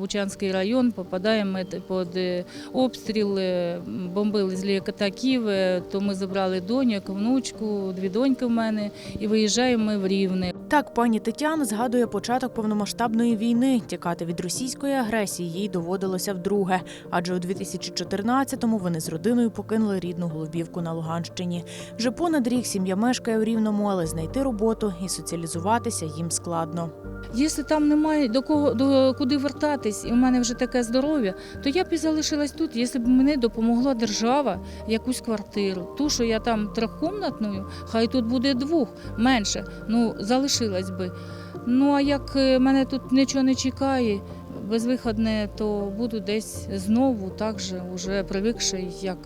Бучанський район попадаємо під е, обстріл, бомбили з літаків, то ми забрали доньок, внучку, дві доньки в мене і виїжджаємо ми в Рівне. Так, пані Тетяна згадує початок повномасштабної війни. Тікати від російської агресії їй доводилося вдруге, адже у 2014-му вони з родиною покинули рідну Голубівку на Луганщині. Вже понад рік сім'я мешкає у Рівному, але знайти роботу і соціалізуватися їм складно. Якщо там немає до кого до куди вертатись, і в мене вже таке здоров'я, то я б і залишилась тут, якщо б мені допомогла держава якусь квартиру. Ту, що я там трьохкомнатною, хай тут буде двох менше. Ну залишилась би. Ну а як е, мене тут нічого не чекає, безвиходне, то буду десь знову так же, уже привикши, як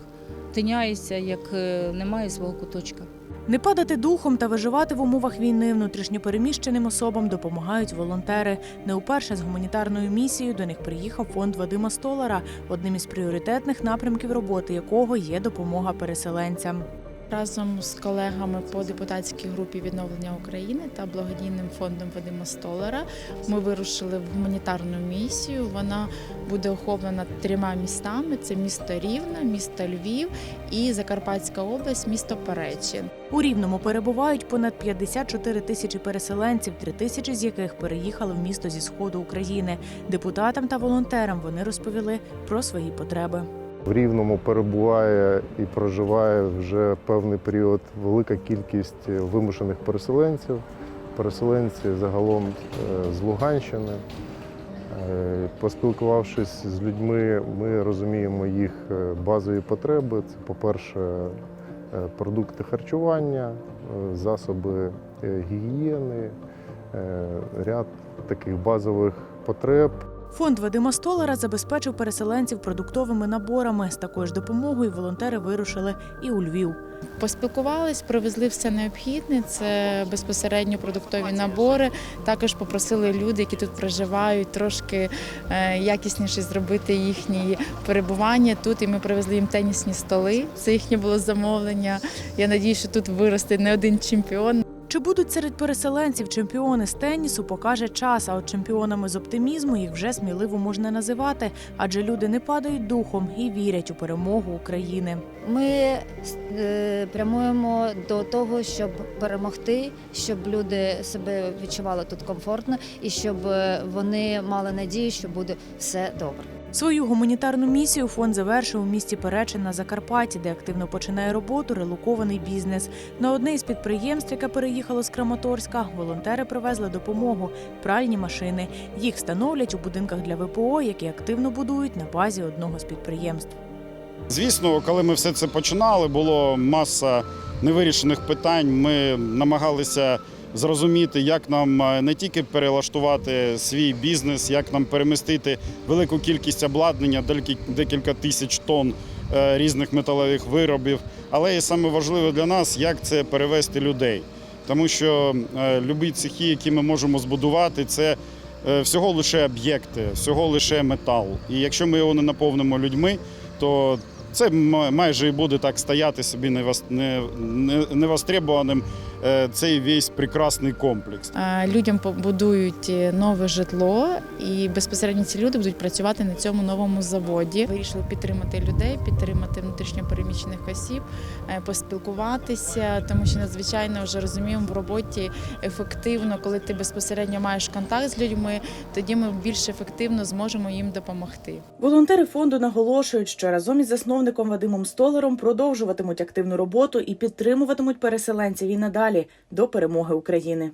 тиняюся, як е, немає свого куточка. Не падати духом та виживати в умовах війни внутрішньопереміщеним особам допомагають волонтери. Не уперше з гуманітарною місією до них приїхав фонд Вадима Столара, одним із пріоритетних напрямків роботи якого є допомога переселенцям. Разом з колегами по депутатській групі відновлення України та благодійним фондом Вадима Столара ми вирушили в гуманітарну місію. Вона буде охоплена трьома містами: це місто Рівне, місто Львів і Закарпатська область, місто Перечин. У Рівному перебувають понад 54 тисячі переселенців, три тисячі з яких переїхали в місто зі сходу України. Депутатам та волонтерам вони розповіли про свої потреби. В Рівному перебуває і проживає вже певний період велика кількість вимушених переселенців. Переселенці загалом е, з Луганщини. Е, Поспілкувавшись з людьми, ми розуміємо їх е, базові потреби. Це, по-перше, продукти харчування, засоби гігієни, ряд таких базових потреб. Фонд Вадима Столара забезпечив переселенців продуктовими наборами. З такою ж допомогою волонтери вирушили і у Львів. Поспілкувались, привезли все необхідне. Це безпосередньо продуктові набори. Також попросили люди, які тут проживають, трошки е, якісніше зробити їхнє перебування тут. І ми привезли їм тенісні столи. Це їхнє було замовлення. Я надію, що тут виросте не один чемпіон. Чи будуть серед переселенців чемпіони з тенісу, покаже час. А от чемпіонами з оптимізму їх вже сміливо можна називати, адже люди не падають духом і вірять у перемогу України. Ми е, прямуємо до того, щоб перемогти, щоб люди себе відчували тут комфортно і щоб е, вони мали надію, що буде все добре. Свою гуманітарну місію фонд завершив у місті Перечин на Закарпатті, де активно починає роботу релокований бізнес. На одне із підприємств, яке переїхало з Краматорська, волонтери привезли допомогу пральні машини. Їх встановлять у будинках для ВПО, які активно будують на базі одного з підприємств. Звісно, коли ми все це починали, було маса невирішених питань. Ми намагалися зрозуміти, як нам е, не тільки перелаштувати свій бізнес, як нам перемістити велику кількість обладнання, декіль- декілька тисяч тонн е, різних металевих виробів. Але і саме важливе для нас, як це перевести людей. Тому що е, любі цехи, які ми можемо збудувати, це всього лише об'єкти, всього лише метал. І якщо ми його не наповнимо людьми, то це майже і буде так стояти собі невос- не- не- невостребуваним цей весь прекрасний комплекс. Е, Людям побудують е, нове житло, і безпосередньо ці люди будуть працювати на цьому новому заводі. Вирішили підтримати людей, підтримати внутрішньопереміщених осіб, е, поспілкуватися, тому що надзвичайно вже розуміємо в роботі ефективно, коли ти безпосередньо маєш контакт з людьми, тоді ми більш ефективно зможемо їм допомогти. Волонтери фонду наголошують, що разом із засновником Вадимом Столаром продовжуватимуть активну роботу і підтримуватимуть переселенців і надалі до перемоги України.